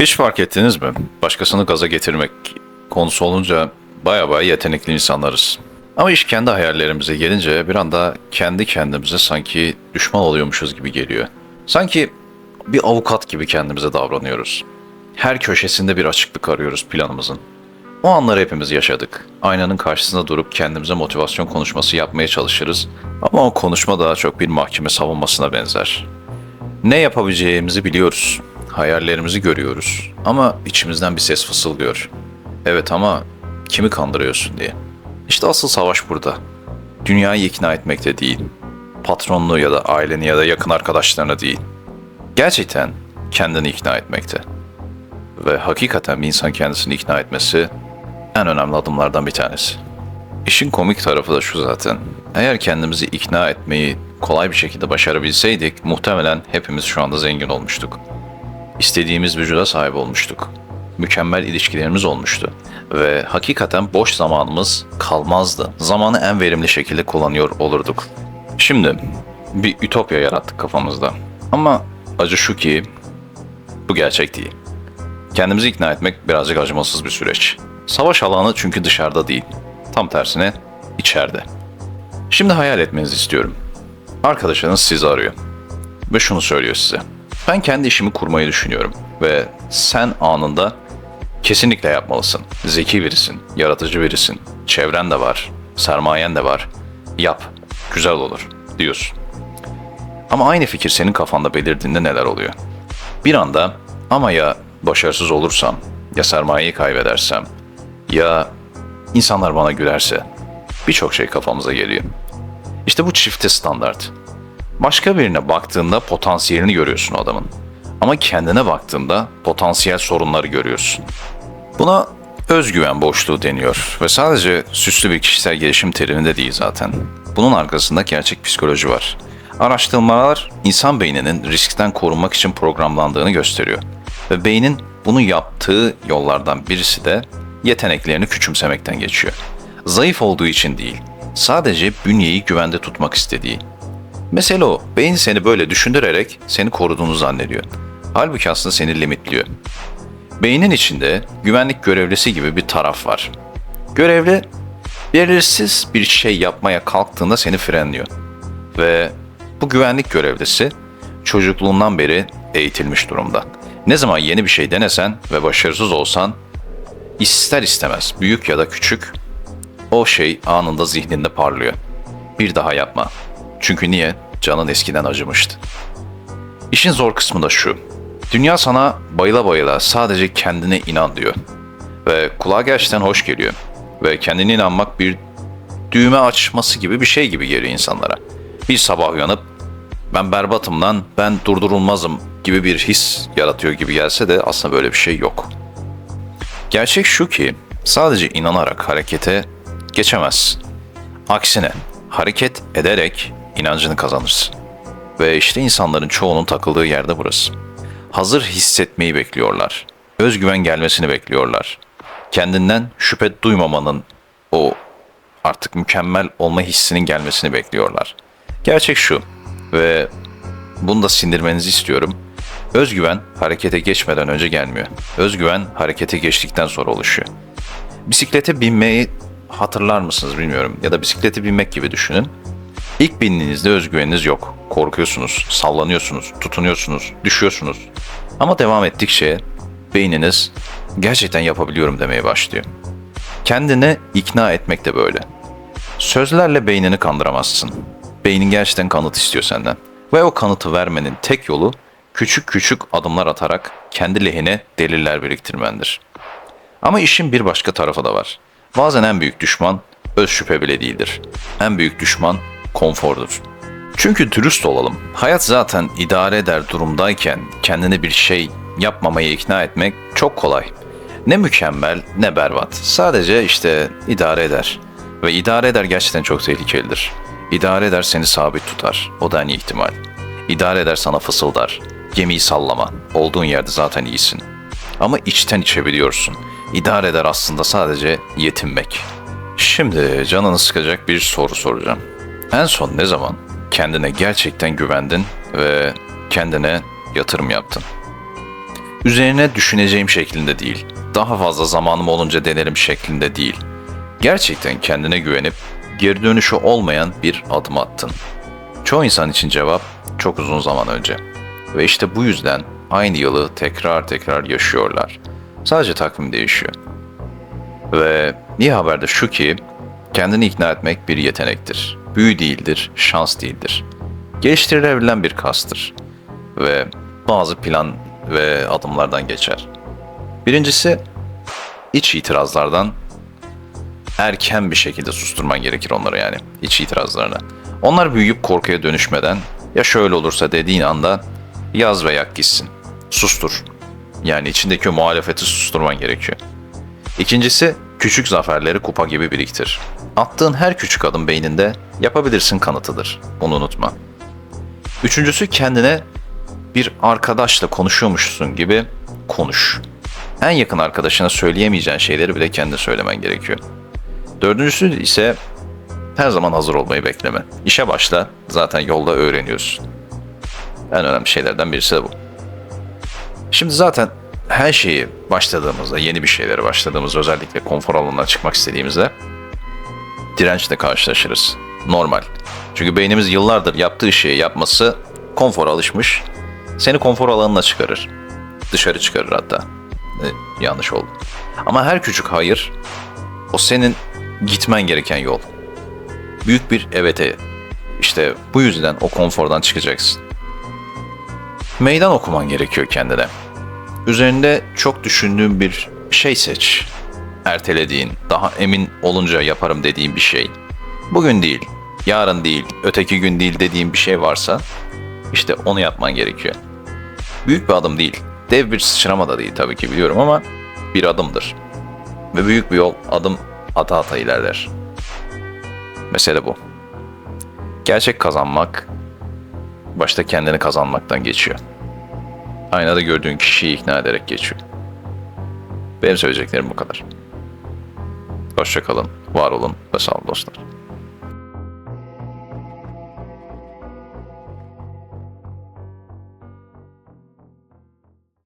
Hiç fark ettiniz mi? Başkasını gaza getirmek konusu olunca baya baya yetenekli insanlarız. Ama iş kendi hayallerimize gelince bir anda kendi kendimize sanki düşman oluyormuşuz gibi geliyor. Sanki bir avukat gibi kendimize davranıyoruz. Her köşesinde bir açıklık arıyoruz planımızın. O anları hepimiz yaşadık. Aynanın karşısında durup kendimize motivasyon konuşması yapmaya çalışırız. Ama o konuşma daha çok bir mahkeme savunmasına benzer. Ne yapabileceğimizi biliyoruz. Hayallerimizi görüyoruz. Ama içimizden bir ses fısıldıyor. Evet ama kimi kandırıyorsun diye. İşte asıl savaş burada. Dünyayı ikna etmekte değil. Patronunu ya da aileni ya da yakın arkadaşlarını değil. Gerçekten kendini ikna etmekte. Ve hakikaten bir insan kendisini ikna etmesi en önemli adımlardan bir tanesi. İşin komik tarafı da şu zaten. Eğer kendimizi ikna etmeyi kolay bir şekilde başarabilseydik muhtemelen hepimiz şu anda zengin olmuştuk. İstediğimiz vücuda sahip olmuştuk. Mükemmel ilişkilerimiz olmuştu. Ve hakikaten boş zamanımız kalmazdı. Zamanı en verimli şekilde kullanıyor olurduk. Şimdi bir ütopya yarattık kafamızda. Ama acı şu ki bu gerçek değil. Kendimizi ikna etmek birazcık acımasız bir süreç. Savaş alanı çünkü dışarıda değil. Tam tersine içeride. Şimdi hayal etmenizi istiyorum. Arkadaşınız sizi arıyor. Ve şunu söylüyor size. Ben kendi işimi kurmayı düşünüyorum. Ve sen anında kesinlikle yapmalısın. Zeki birisin, yaratıcı birisin. Çevren de var, sermayen de var. Yap, güzel olur diyorsun. Ama aynı fikir senin kafanda belirdiğinde neler oluyor? Bir anda ama ya başarısız olursam, ya sermayeyi kaybedersem, ya insanlar bana gülerse birçok şey kafamıza geliyor. İşte bu çifte standart. Başka birine baktığında potansiyelini görüyorsun o adamın. Ama kendine baktığında potansiyel sorunları görüyorsun. Buna özgüven boşluğu deniyor ve sadece süslü bir kişisel gelişim teriminde değil zaten. Bunun arkasında gerçek psikoloji var. Araştırmalar insan beyninin riskten korunmak için programlandığını gösteriyor. Ve beynin bunu yaptığı yollardan birisi de yeteneklerini küçümsemekten geçiyor. Zayıf olduğu için değil, sadece bünyeyi güvende tutmak istediği. Mesele o, beyin seni böyle düşündürerek seni koruduğunu zannediyor. Halbuki aslında seni limitliyor. Beynin içinde güvenlik görevlisi gibi bir taraf var. Görevli belirsiz bir şey yapmaya kalktığında seni frenliyor. Ve bu güvenlik görevlisi çocukluğundan beri eğitilmiş durumda. Ne zaman yeni bir şey denesen ve başarısız olsan ister istemez büyük ya da küçük o şey anında zihninde parlıyor. Bir daha yapma. Çünkü niye? Canın eskiden acımıştı. İşin zor kısmı da şu. Dünya sana bayıla bayıla sadece kendine inan diyor. Ve kulağa gerçekten hoş geliyor. Ve kendine inanmak bir düğme açması gibi bir şey gibi geliyor insanlara. Bir sabah uyanıp ben berbatım lan, ben durdurulmazım gibi bir his yaratıyor gibi gelse de aslında böyle bir şey yok. Gerçek şu ki sadece inanarak harekete geçemezsin. Aksine hareket ederek inancını kazanırsın. Ve işte insanların çoğunun takıldığı yerde burası. Hazır hissetmeyi bekliyorlar. Özgüven gelmesini bekliyorlar. Kendinden şüphe duymamanın o artık mükemmel olma hissinin gelmesini bekliyorlar. Gerçek şu ve bunu da sindirmenizi istiyorum. Özgüven harekete geçmeden önce gelmiyor. Özgüven harekete geçtikten sonra oluşuyor. Bisiklete binmeyi hatırlar mısınız bilmiyorum ya da bisiklete binmek gibi düşünün. İlk bindiğinizde özgüveniniz yok. Korkuyorsunuz, sallanıyorsunuz, tutunuyorsunuz, düşüyorsunuz. Ama devam ettikçe beyniniz gerçekten yapabiliyorum demeye başlıyor. Kendini ikna etmek de böyle. Sözlerle beynini kandıramazsın. Beynin gerçekten kanıt istiyor senden. Ve o kanıtı vermenin tek yolu küçük küçük adımlar atarak kendi lehine deliller biriktirmendir. Ama işin bir başka tarafı da var. Bazen en büyük düşman öz şüphe bile değildir. En büyük düşman konfordur. Çünkü dürüst olalım. Hayat zaten idare eder durumdayken kendini bir şey yapmamaya ikna etmek çok kolay. Ne mükemmel ne berbat. Sadece işte idare eder. Ve idare eder gerçekten çok tehlikelidir. İdare eder seni sabit tutar. O da en iyi ihtimal. İdare eder sana fısıldar. Gemiyi sallama. Olduğun yerde zaten iyisin. Ama içten içebiliyorsun. İdare eder aslında sadece yetinmek. Şimdi canını sıkacak bir soru soracağım. En son ne zaman kendine gerçekten güvendin ve kendine yatırım yaptın? Üzerine düşüneceğim şeklinde değil. Daha fazla zamanım olunca denerim şeklinde değil. Gerçekten kendine güvenip geri dönüşü olmayan bir adım attın. Çoğu insan için cevap çok uzun zaman önce. Ve işte bu yüzden aynı yılı tekrar tekrar yaşıyorlar. Sadece takvim değişiyor. Ve iyi haber de şu ki kendini ikna etmek bir yetenektir. Büyü değildir, şans değildir. Geliştirilebilen bir kastır. Ve bazı plan ve adımlardan geçer. Birincisi iç itirazlardan erken bir şekilde susturman gerekir onları yani iç itirazlarını. Onlar büyüyüp korkuya dönüşmeden ya şöyle olursa dediğin anda yaz ve yak gitsin. Sustur. Yani içindeki o muhalefeti susturman gerekiyor. İkincisi küçük zaferleri kupa gibi biriktir. Attığın her küçük adım beyninde yapabilirsin kanıtıdır. Bunu unutma. Üçüncüsü kendine bir arkadaşla konuşuyormuşsun gibi konuş. En yakın arkadaşına söyleyemeyeceğin şeyleri bile kendine söylemen gerekiyor. Dördüncüsü ise her zaman hazır olmayı bekleme. İşe başla, zaten yolda öğreniyorsun. En önemli şeylerden birisi de bu. Şimdi zaten her şeyi başladığımızda, yeni bir şeylere başladığımızda, özellikle konfor alanından çıkmak istediğimizde dirençle karşılaşırız. Normal. Çünkü beynimiz yıllardır yaptığı şeyi yapması konfora alışmış. Seni konfor alanına çıkarır. Dışarı çıkarır hatta. E, yanlış oldu. Ama her küçük hayır o senin gitmen gereken yol. Büyük bir evete. İşte bu yüzden o konfordan çıkacaksın. Meydan okuman gerekiyor kendine. Üzerinde çok düşündüğün bir şey seç. Ertelediğin, daha emin olunca yaparım dediğin bir şey. Bugün değil, yarın değil, öteki gün değil dediğin bir şey varsa işte onu yapman gerekiyor. Büyük bir adım değil. Dev bir sıçrama da değil tabii ki biliyorum ama bir adımdır. Ve büyük bir yol adım ata ata ilerler. Mesele bu. Gerçek kazanmak başta kendini kazanmaktan geçiyor. Aynada gördüğün kişiyi ikna ederek geçiyor. Benim söyleyeceklerim bu kadar. Hoşçakalın, var olun ve sağ olun dostlar.